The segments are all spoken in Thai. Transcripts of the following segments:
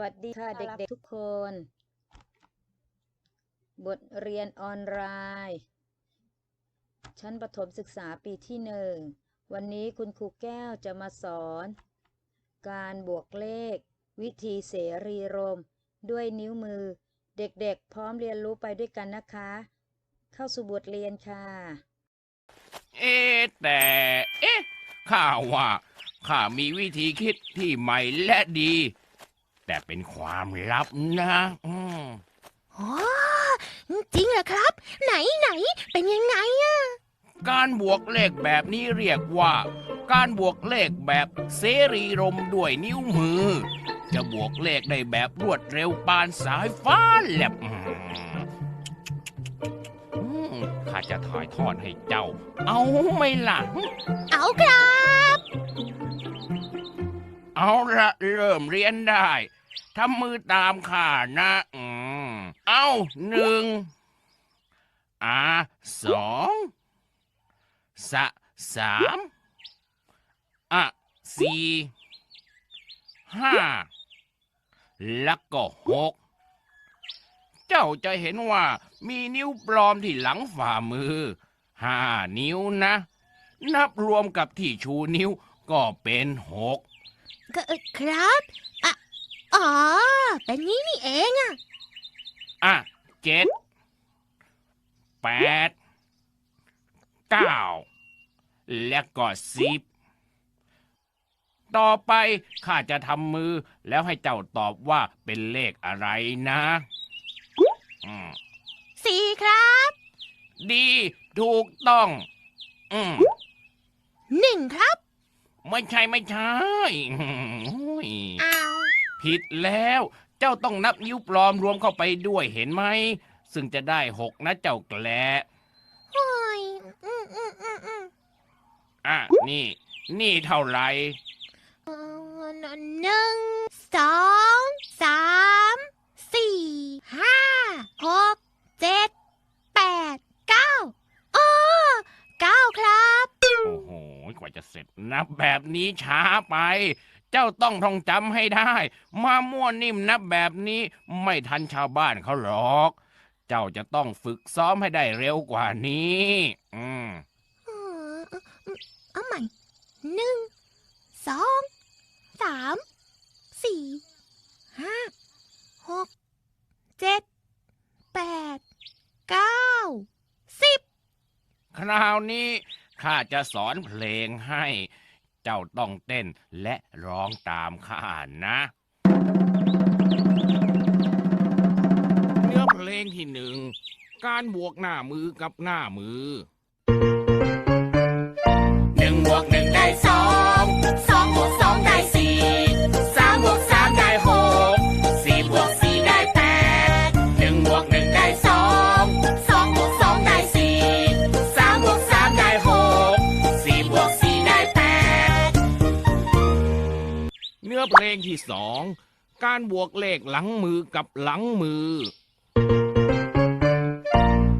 วัสดีค่ะเด็กๆทุกคน บทเรียนออนไลน์ ชั้นประถมศึกษาปีที่หนึ่ง วันนี้คุณครูแก้วจะมาสอน การบวกเลข วิธีเสรีรม ด้วยนิ้วมือ เด็กๆ พร้อมเรียนรู้ไปด้วยกันนะคะ เข้าสู่บทเรียนค่ะ เอ๊ะแต่ เอ๊ะข้าว่าข้ามีวิธีคิดที่ใหม่และดี แต่เป็นความลับนะอืมอ๋อจริงเหรอครับ ไหนไหนเป็นยังไงอะการบวกเลขแบบนี้เรียกว่า การบวกเลขแบบเสรีรมด้วยนิ้วมือ จะบวกเลขได้แบบรวดเร็วปานสายฟ้าแลบอืมอืมข้าจะถ่ายทอดให้เจ้า เอาไหม่ล่ะ เอาครับ เอาละเริ่มเรียนได้ทำมือตามข้านะอืมเอาหนึ่งอ่าสองสะสามอะสี่ห้าแล้วก็หกเจ้าจะเห็นว่ามีนิ้วปลอมที่หลังฝ่ามือห้านิ้วนะ นับรวมกับที่ชูนิ้วก็เป็นหก ครับอะอ๋อ เป็นงี้นี่เองอะอะเจ็ดแปดเก้าและก็สิบต่อไปข้าจะทำมือแล้วให้เจ้าตอบว่าเป็นเลขอะไรนะอืมสี่ครับ ดี ถูกต้อง อืมหนึ่งครับ ไม่ใช่ไม่ใช่อืมโอ้ยอ้าว ผิดแล้ว เจ้าต้องนับนิ้วปลอมรวมเข้าไปด้วยเห็นไหม ซึ่งจะได้หกนะเจ้าแกละโอ้ยอืมอืมอืมอืมอะนี่ นี่เท่าไหร่ เอ่อหนึ่งสองสามสี่ห้าหกเจ็ดแปดเก้าอ๋อเก้าครับ โอ้โห กว่าจะเสร็จนับแบบนี้ช้าไป เจ้าต้องท่องจำให้ได้ มามั่วนิ่มนับแบบนี้ไม่ทันชาวบ้านเขาหรอก เจ้าจะต้องฝึกซ้อมให้ได้เร็วกว่านี้ อืมเออเอาใหม่หนึ่งสองสามสี่ห้าหกเจ็ดแปดเก้าสิบคราวนี้ ข้าจะสอนเพลงให้ เจ้าต้องเต้นและร้องตามข้านะ เนื้อเพลงที่หนึ่ง การบวกหน้ามือกับหน้ามือ หนึ่งบวกหนึ่งได้สองสองบวกส เนื้อเพลงที่สอง การบวกเลขหลังมือกับหลังมือ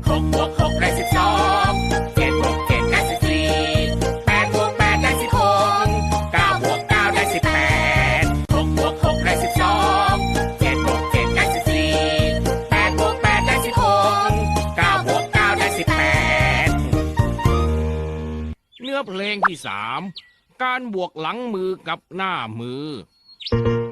หกบวกหกได้สิบสองเจ็ดบวกเจ็ดได้สิบสี่แปดบวกแปดได้สิบหกเก้าบวกเก้าได้สิบแปดหกบวกหกได้สิบสองเจ็ดบวกเจ็ดได้สิบสี่แปดบวกแปดได้สิบหกเก้าบวกเก้าได้สิบแปดเนื้อเพลงที่สามการบวกหลังมือกับหน้ามือ Thank you.